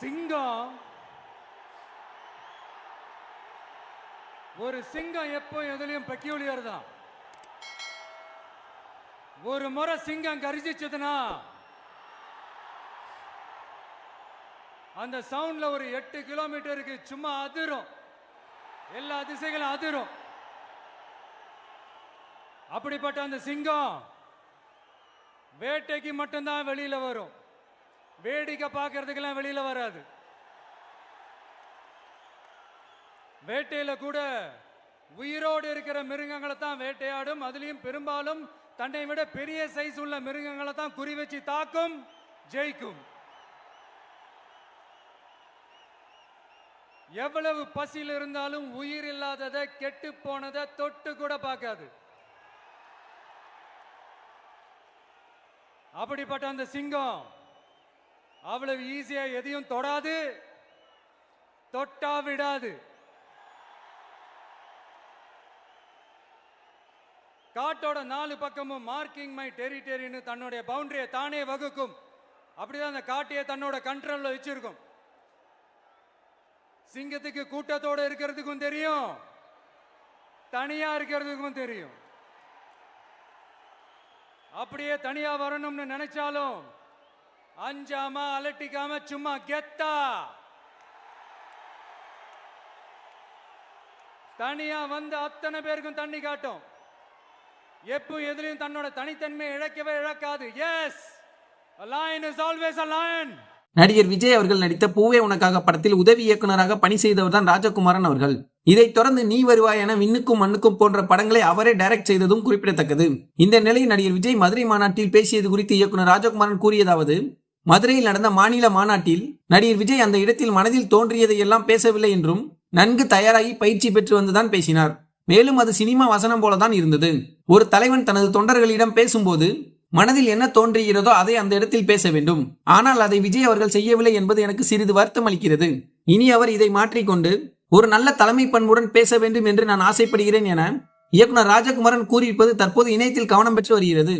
சிங்கம். ஒரு சிங்கம் எப்போ எதுலையும் பெக்யூலியர் தான் ஒரு முறை சிங்கம் கரிசிச்சதுன்னா அந்த சவுண்ட்ல ஒரு எட்டு கிலோமீட்டருக்கு சும்மா அதிரும். எல்லா திசைகளும் அதிரும். அப்படிப்பட்ட அந்த சிங்கம் வேட்டைக்கு மட்டும்தான் வெளியில வரும். வேடிக்கை பார்க்கறதுக்கெல்லாம் வெளியில வராது. வேட்டையில கூட உயிரோடு இருக்கிற மிருகங்களை தான் வேட்டையாடும். அதுலயும் பெரும்பாலும் தன்னை விட பெரிய சைஸ் உள்ள மிருகங்களை தான் குறி வச்சு தாக்கும் ஜெயிக்கும். எவ்வளவு பசியில் இருந்தாலும் உயிர் இல்லாததை கெட்டு போனதை தொட்டு கூட பார்க்காது. அப்படிப்பட்ட அந்த சிங்கம் அவ்வளவு ஈஸியா எதையும் தொடாது. தொட்டா விடாது காட்டோட நாலு பக்கமும் மார்க்கிங் மை டெரிட்டரின்னு தன்னுடைய பவுண்டரியை தானே வகுக்கும். அப்படிதான் அந்த காட்டையை தன்னோட கண்ட்ரோல்ல வச்சிருக்கும். சிங்கத்துக்கு கூட்டத்தோட இருக்கிறதுக்கும் தெரியும். தனியா இருக்கிறதுக்கும் தெரியும். அப்படியே தனியா வரணும்னு நினைச்சாலும் அஞ்சாம அலட்டிக்காம சும்மா கெத்தா. தனியா வந்து அத்தனை பேருக்கும் தண்ணி காட்டும். எப்பவும் எதுலயும் தன்னோட தனித்தன்மையை இழக்கவே இழக்காது. Yes lion is always a நடிகர் விஜய் அவர்கள் நடித்த பூவே உனக்காக படத்தில் உதவி இயக்குனராக பணி செய்தவர் தான் ராஜகுமாரன் அவர்கள். இதைத் தொடர்ந்து நீ வருவாய் என விண்ணுக்கும் மண்ணுக்கும் போன்ற படங்களை அவரே டைரக்ட் செய்ததும் குறிப்பிடத்தக்கது. இந்த நிலையில் நடிகர் விஜய் மதுரை மாநாட்டில் பேசியது குறித்து இயக்குனர் ராஜகுமாரன் கூறியதாவது மதுரையில் நடந்த மாநில மாநாட்டில் நடிகர் விஜய் அந்த இடத்தில் மனதில் தோன்றியதையெல்லாம் பேசவில்லை என்றும் நன்கு தயாராகி பயிற்சி பெற்று வந்துதான் பேசினார். மேலும் அது சினிமா வசனம் போலதான் இருந்தது. ஒரு தலைவன் தனது தொண்டர்களிடம் பேசும்போது மனதில் என்ன தோன்றுகிறதோ அதை அந்த இடத்தில் பேச வேண்டும். ஆனால் அதை விஜய் அவர்கள் செய்யவில்லை என்பது எனக்கு சிறிது வருத்தம் அளிக்கிறது. இனி அவர் இதை மாற்றிக்கொண்டு ஒரு நல்ல தலைமை பண்புடன் பேச வேண்டும் என்று நான் ஆசைப்படுகிறேன் என இயக்குனர் ராஜகுமாரன் கூறியிருப்பது தற்போது இணையத்தில் கவனம் பெற்று வருகிறது.